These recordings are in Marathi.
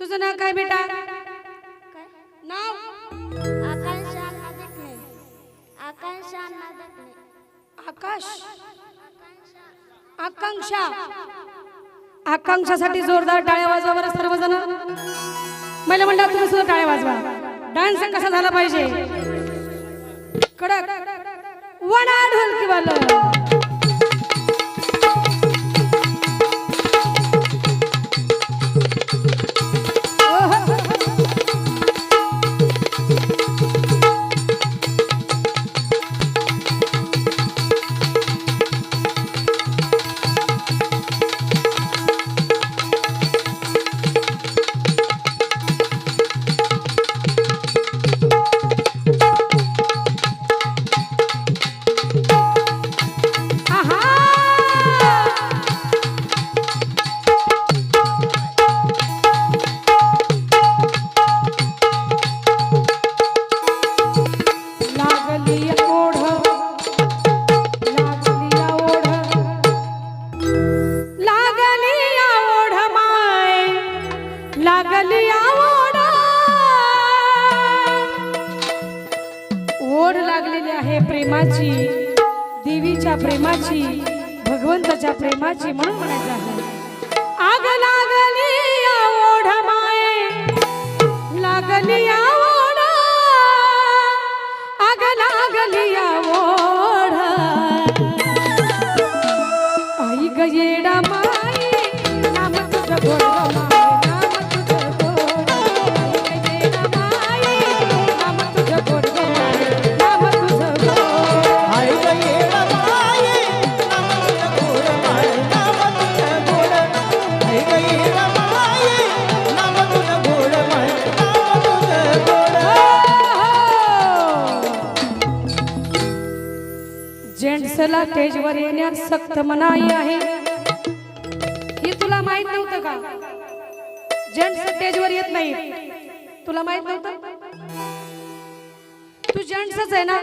तुझं नाव काय बेटा? नाव? आकांक्षा आकांक्षा आकाश आकांक्षा. आकांक्षासाठी जोरदार टाळ्या वाजवा बरं सर्वजण. महिला मंडळ तुम्ही सुद्धा टाळ्या वाजवा. डान्स कसा झाला पाहिजे? कडक. वडा ढोलकी वाल प्रेमाची देवीच्या प्रेमाची भगवंताच्या प्रेमाची म्हणून म्हणायचं आहे. आग लागली ओढ माय लागली आग लागली ओढ स्टेजवर येण्यास सक्त मनाई आहे. हे तुला माहीत नव्हतं का? जेंट्स स्टेजवर येत नाही तुला माहीत नव्हतं? तू जेंट्सच आहे ना?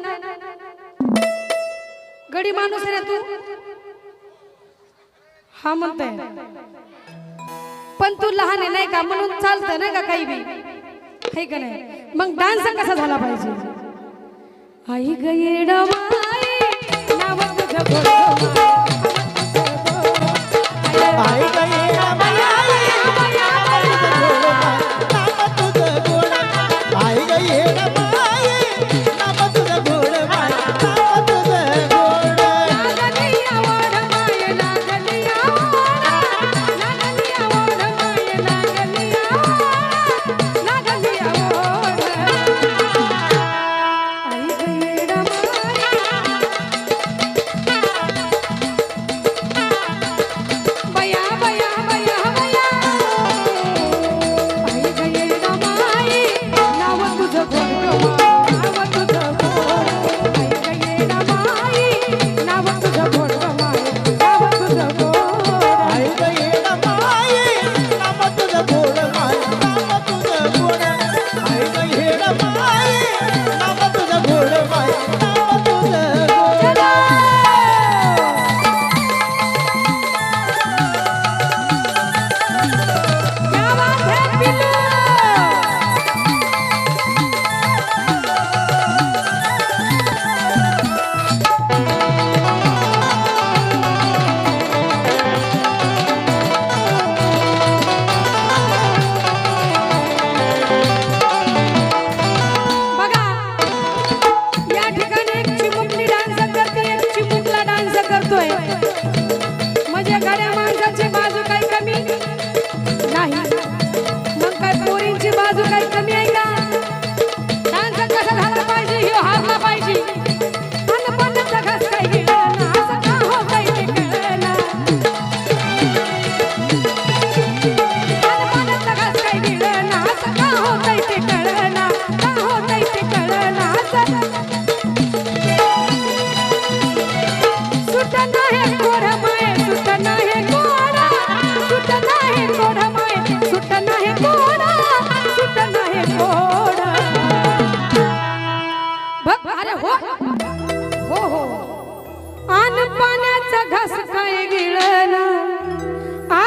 गडी माणूस रे तू. हा म्हणताय. पण तू लहान आहे नाही का? म्हणून चालतं ना का काही बी? हे का नाही? मग डान्स कसा झाला पाहिजे? आई गई आई गई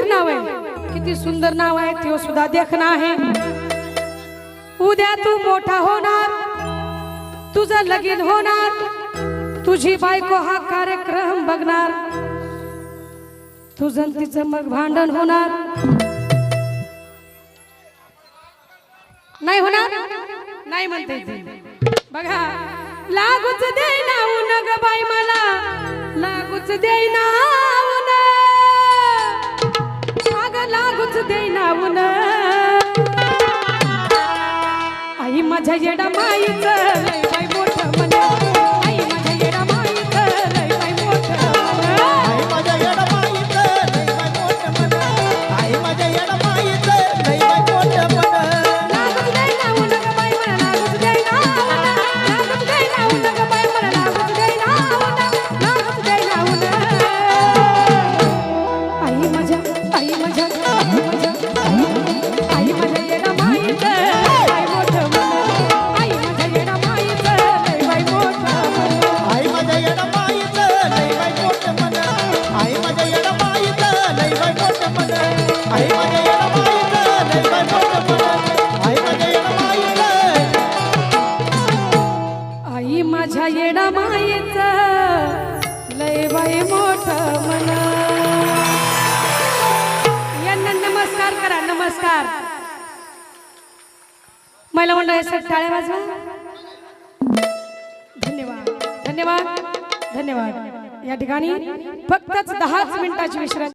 सुधीर नाव आहे. किती सुंदर नाव आहे ते सुद्धा देखना आहे. उद्या तू मोठा होणार तुझं लगीन होणार तुझी बायको हा कार्यक्रम बघणार. तुझं तिचं मग भांडण होणार. नाही होणार? नाही म्हणते बघा लागूच देईना ना ग बाई मला लागूच देईना. लागूच देईना उन आई माझ्या येडा माईच. महिला मंडळासाठी टाळ्या वाजवा. धन्यवाद. धन्यवाद. धन्यवाद. या ठिकाणी फक्तच दहाच मिनिटाची विश्रांती.